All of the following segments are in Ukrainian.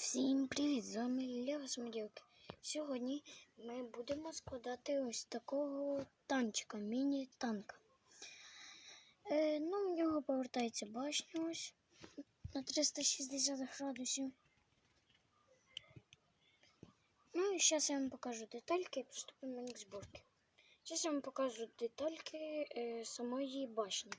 Всім привіт! З вами Лева Смоділки. Сьогодні ми будемо складати ось такого танчика, міні-танка. Е, ну, в нього повертається башня ось на 360 градусів. Ну і зараз я вам покажу детальки і приступимо к зборці. Зараз я вам покажу детальки е, самої башні.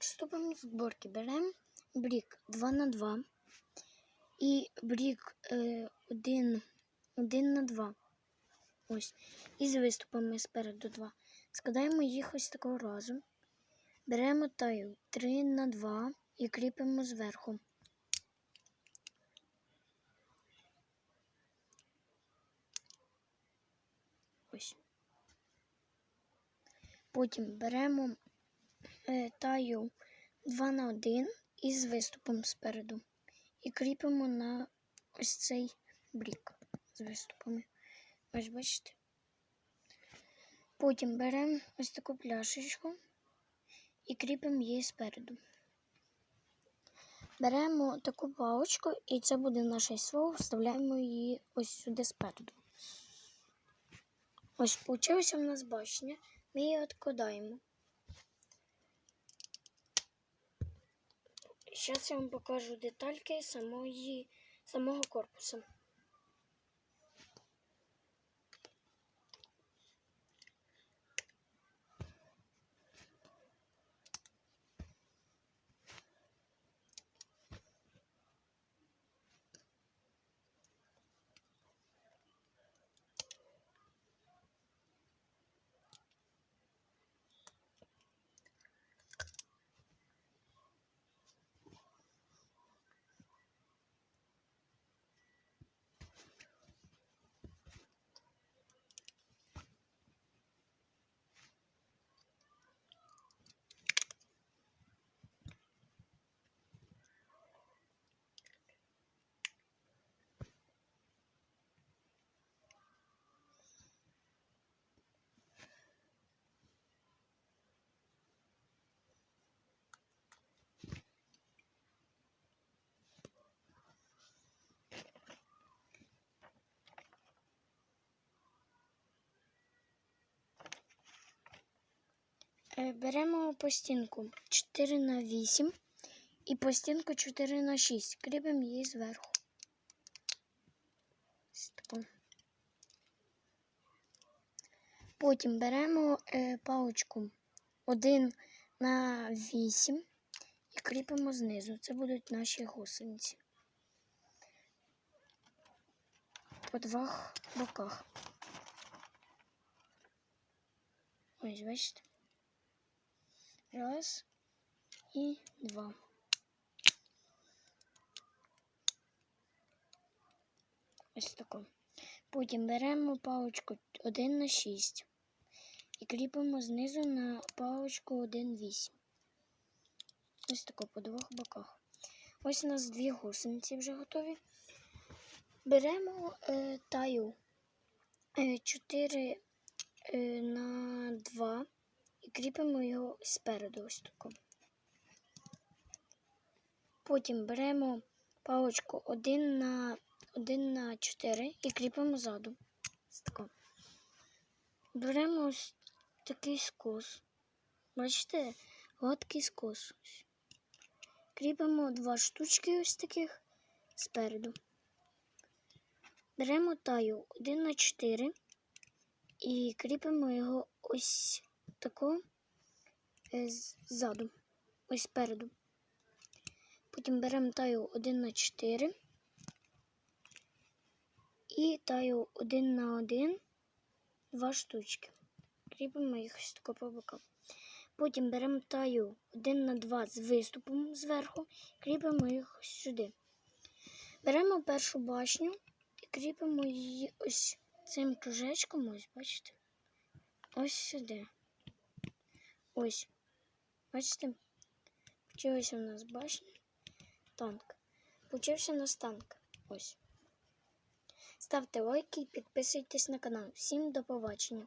Приступимо з зборки. Беремо брік 2 на 2 і брік е, 1, 1 на 2. Ось. І з виступами спереду 2. Складаємо їх ось такого разу. Беремо таю 3 на 2 і кріпимо зверху. Ось. Потім беремо таю 2 на 1 із виступом спереду. І кріпимо на ось цей брік з виступами. Ось бачите. Потім беремо ось таку пляшечку і кріпимо її спереду. Беремо таку паличку, і це буде наше слово, вставляємо її ось сюди спереду. Ось получилося в нас башня. Ми її відкладаємо. Зараз я вам покажу детальки самої, самого корпусу. Беремо постінку 4 на 8 і постінку 4 на 6. Кріпимо її зверху. Потім беремо е, паличку 1 на 8 і кріпимо знизу. Це будуть наші гусениці. По двох боках. Ось, бачите? Раз і два. Ось таку. Потім беремо паличку 1 на 6 і кріпимо знизу на паличку 1,8. Ось таку по двох боках. Ось у нас дві гусениці вже готові. Беремо е, таю е, 4 е, на 2 кріпимо його спереду ось таку. Потім беремо паличку 1 на 1 на 4 і кріпимо ззаду. Ось таку. Беремо ось такий скос. Бачите, гладкий скос. Кріпимо два штучки ось таких спереду. Беремо таю 1 на 4 і кріпимо його ось тако ззаду, ось спереду. Потім беремо таю 1 на 4 і таю 1 на 1, два штучки. Кріпимо їх ось тако по бокам. Потім беремо таю 1 на 2 з виступом зверху, кріпимо їх ось сюди. Беремо першу башню і кріпимо її ось цим кружечком, ось, бачите, ось сюди. Ось. Бачите? Почалася у нас башня. Танк. Почався у нас танк. Ось. Ставте лайки і підписуйтесь на канал. Всім до побачення.